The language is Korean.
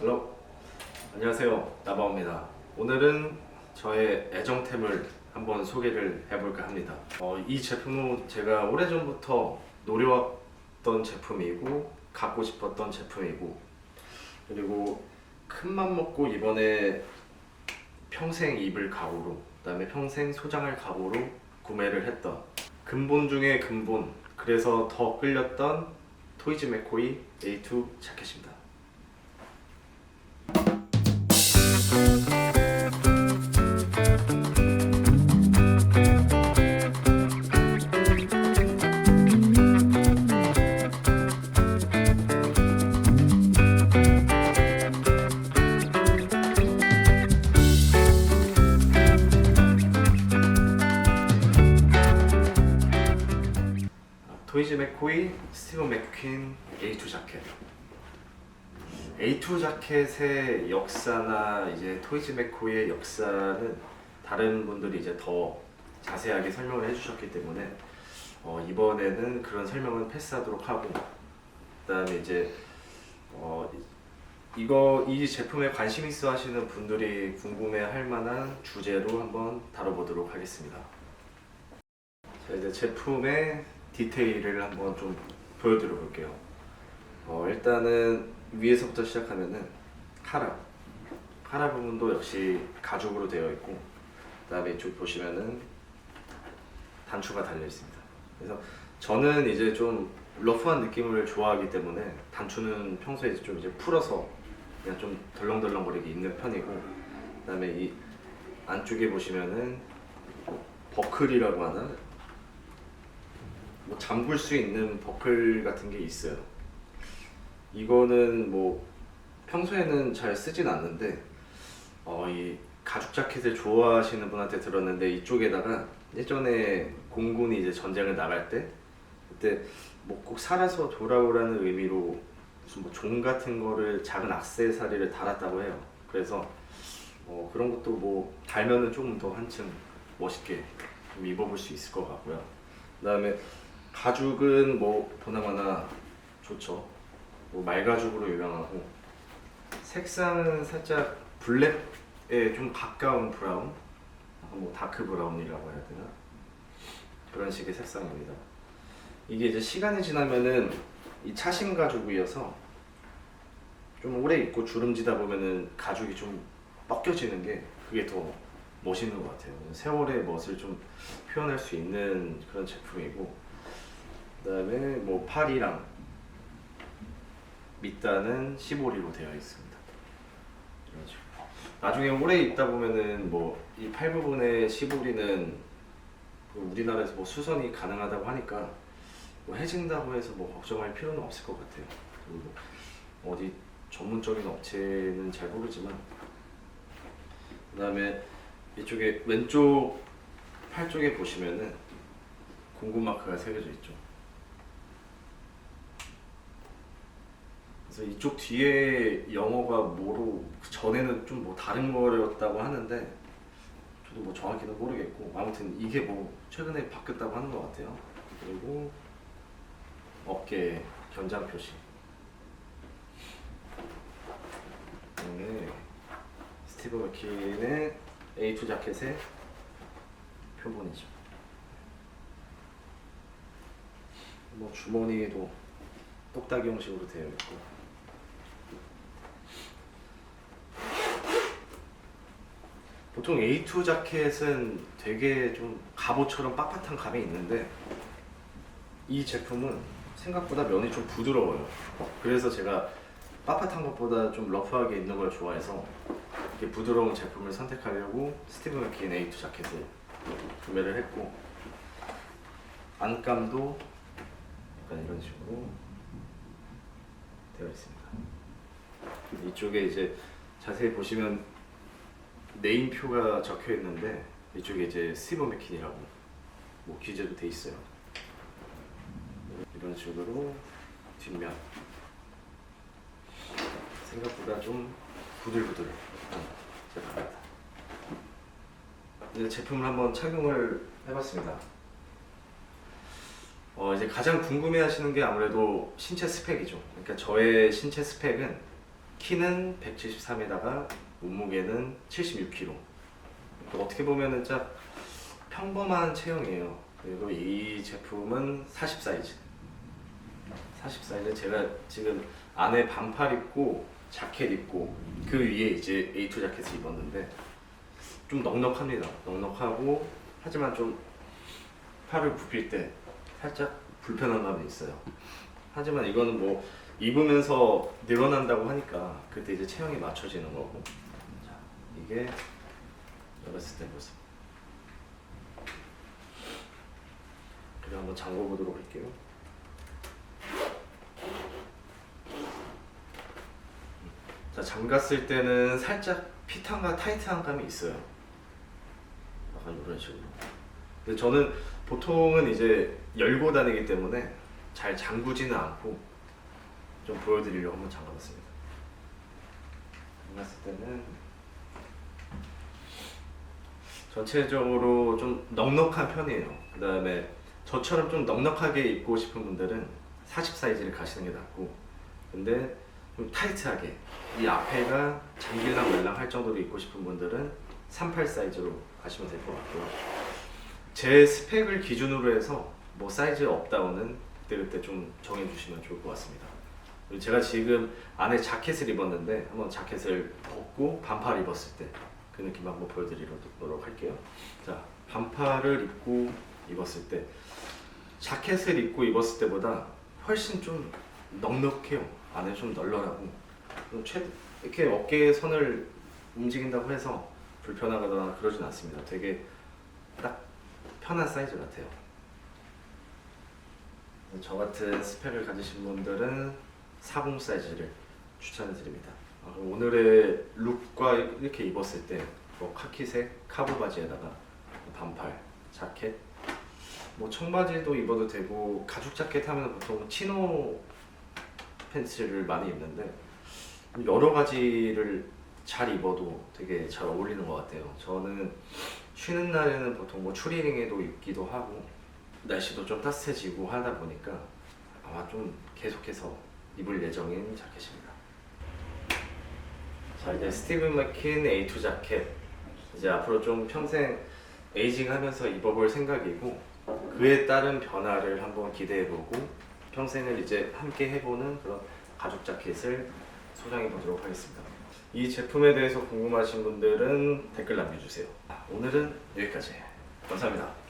헬로 안녕하세요. 나바오입니다. 오늘은 저의 애정템을 한번 소개를 해볼까 합니다. 어, 이 제품은 제가 오래전부터 노려왔던 제품이고 갖고 싶었던 제품이고 그리고 큰맘 먹고 이번에 평생 입을 각오로 그 다음에 평생 소장할 각오로 구매를 했던 근본 중에 근본 그래서 더 끌렸던 토이즈 맥코이 A2 자켓입니다 맥코이 스티븐 맥퀸 A2 자켓 A2 자켓의 역사나 이제 토이즈 맥코이의 역사는 다른 분들이 이제 더 자세하게 설명을 해주셨기 때문에 어, 이번에는 그런 설명은 패스하도록 하고 그다음에 이제 어, 이- 이거 이 제품에 관심 있어 하시는 분들이 궁금해 할 만한 주제로 한번 다뤄보도록 하겠습니다. 자 이제 제품의 디테일을 한번 좀 보여드려 볼게요. 어, 일단은 위에서부터 시작하면은 카라 카라 부분도 역시 가죽으로 되어 있고 그다음에 이쪽 보시면은 단추가 달려 있습니다. 그래서 저는 이제 좀 러프한 느낌을 좋아하기 때문에 단추는 평소에 좀 이제 풀어서 그냥 좀 덜렁덜렁거리게 입는 편이고 그다음에 이 안쪽에 보시면은 버클이라고 하나 뭐 잠글 수 있는 버클 같은 게 있어요. 이거는 뭐 평소에는 잘 쓰진 않는데 어, 이 가죽 자켓을 좋아하시는 분한테 들었는데 이쪽에다가 예전에 공군이 이제 전쟁을 나갈 때 그때 뭐 꼭 살아서 돌아오라는 의미로 무슨 뭐 종 같은 거를 작은 악세사리를 달았다고 해요. 그래서 어, 그런 것도 뭐 달면은 조금 더 한층 멋있게 좀 입어볼 수 있을 것 같고요. 그다음에 가죽은 뭐 보나마나 좋죠. 뭐 말가죽으로 유명하고 색상은 살짝 블랙에 좀 가까운 브라운, 뭐 다크 브라운이라고 해야 되나 그런 식의 색상입니다. 이게 이제 시간이 지나면은 이 차심 가죽이어서 좀 오래 입고 주름지다 보면은 가죽이 좀 벗겨지는 게 그게 더 멋있는 것 같아요. 세월의 멋을 좀 표현할 수 있는 그런 제품이고 그다음에 뭐 팔이랑 밑단은 시보리로 되어 있습니다. 나중에 오래 입다 보면은 뭐 이 팔 부분의 시보리는 그 우리나라에서 뭐 수선이 가능하다고 하니까 뭐 해진다고 해서 뭐 걱정할 필요는 없을 것 같아요. 그리고 어디 전문적인 업체는 잘 모르지만 그다음에 이쪽에 왼쪽 팔 쪽에 보시면은 공구 마크가 새겨져 있죠. 그래서 이쪽 뒤에 영어가 뭐로 그 전에는 좀 뭐 다른 거였다고 하는데 저도 뭐 정확히는 모르겠고 아무튼 이게 뭐 최근에 바뀌었다고 하는 것 같아요. 그리고 어깨 견장 표시. 네. 스티브 맥킨의 A2 자켓의 표본이죠. 뭐 주머니도 똑딱이 형식으로 되어 있고. 보통 A2 자켓은 되게 좀 갑옷처럼 빳빳한 감이 있는데 이 제품은 생각보다 면이 좀 부드러워요. 그래서 제가 빳빳한 것보다 좀 러프하게 입는 걸 좋아해서 이렇게 부드러운 제품을 선택하려고 스티브 맥킨 A2 자켓을 구매를 했고 안감도 약간 이런 식으로 되어 있습니다. 이쪽에 이제 자세히 보시면 네임표가 적혀 있는데 이쪽에 이제 스티브 맥킨이라고 뭐 기재도 돼 있어요. 이런 식으로 뒷면 생각보다 좀 부들부들한 제품입니다. 이제 제품을 한번 착용을 해봤습니다. 어, 이제 가장 궁금해하시는 게 아무래도 신체 스펙이죠. 그러니까 저의 신체 스펙은 키는 173에다가 몸무게는 76kg. 어떻게 보면은 진짜 평범한 체형이에요. 그리고 이 제품은 40 사이즈. 40 사이즈 제가 지금 안에 반팔 입고 자켓 입고 그 위에 이제 A2 자켓을 입었는데 좀 넉넉합니다. 넉넉하고 하지만 좀 팔을 굽힐 때 살짝 불편한 감이 있어요. 하지만 이거는 뭐 입으면서 늘어난다고 하니까 그때 이제 체형에 맞춰지는 거고. 자, 이게 열었을 때 모습. 그리고 한번 잠궈 보도록 할게요. 자, 잠갔을 때는 살짝 핏함과 타이트한 감이 있어요. 약간 이런 식으로. 근데 저는 보통은 이제 열고 다니기 때문에 잘 잠그지는 않고 좀 보여드리려고 한번 잠가봤습니다. 잠갔을 때는 전체적으로 좀 넉넉한 편이에요. 그 다음에 저처럼 좀 넉넉하게 입고 싶은 분들은 40 사이즈를 가시는 게 낫고 근데 좀 타이트하게 이 앞에가 잠길랑 말랑 할 정도로 입고 싶은 분들은 38 사이즈로 가시면 될 것 같고요. 제 스펙을 기준으로 해서 뭐 사이즈 업다운은 그때그때 좀 정해주시면 좋을 것 같습니다. 제가 지금 안에 자켓을 입었는데 한번 자켓을 벗고 반팔 입었을 때 그 느낌 한번 보여드리도록 할게요. 자, 반팔을 입고 입었을 때 자켓을 입고 입었을 때보다 훨씬 좀 넉넉해요. 안에 좀 널널하고 좀 최, 이렇게 어깨 선을 움직인다고 해서 불편하거나 그러진 않습니다. 되게 딱 편한 사이즈 같아요. 저 같은 스펙을 가지신 분들은 40 사이즈를 추천해 드립니다. 아, 오늘의 룩과 이렇게 입었을 때뭐 카키색 카보 바지에다가 반팔, 자켓, 뭐 청바지도 입어도 되고 가죽 자켓 하면 보통 치노 팬츠를 많이 입는데 여러 가지를 잘 입어도 되게 잘 어울리는 것 같아요. 저는 쉬는 날에는 보통 뭐 추리닝에도 입기도 하고 날씨도 좀 따뜻해지고 하다 보니까 아마 좀 계속해서 입을 예정인 자켓입니다. 자 스티븐 마킨 A2 자켓 이제 앞으로 좀 평생 에이징하면서 입어볼 생각이고 그에 따른 변화를 한번 기대해보고 평생을 이제 함께 해보는 그런 가죽 자켓을 소장해 보도록 하겠습니다. 이 제품에 대해서 궁금하신 분들은 댓글 남겨주세요. 오늘은 여기까지. 감사합니다.